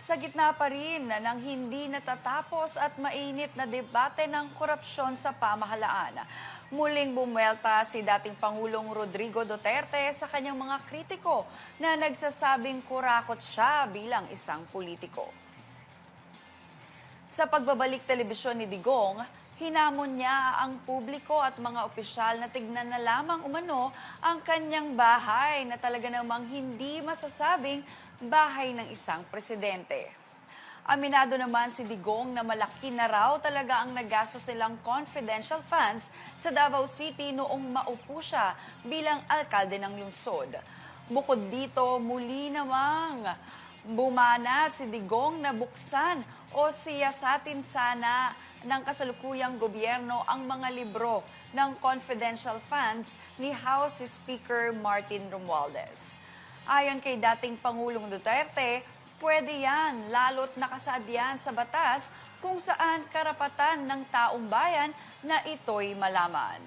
Sa gitna pa rin ng hindi natatapos at mainit na debate ng korupsyon sa pamahalaan. Muling bumwelta si dating Pangulong Rodrigo Duterte sa kanyang mga kritiko na nagsasabing kurakot siya bilang isang politiko. Sa pagbabalik telebisyon ni Digong, hinamon niya ang publiko at mga opisyal na tignan na lamang umano ang kanyang bahay na talaga namang hindi masasabing bahay ng isang presidente. Aminado naman si Digong na malaki na raw talaga ang nagastos nilang confidential funds sa Davao City noong maupo siya bilang alkalde ng lungsod. Bukod dito, muli namang bumanat si Digong na buksan o siyasatin sana ng kasalukuyang gobyerno ang mga libro ng confidential funds ni House Speaker Martin Romualdez. Ayon kay dating Pangulong Duterte, pwede yan lalo't nakasaad yan sa batas kung saan karapatan ng taong bayan na ito'y malaman.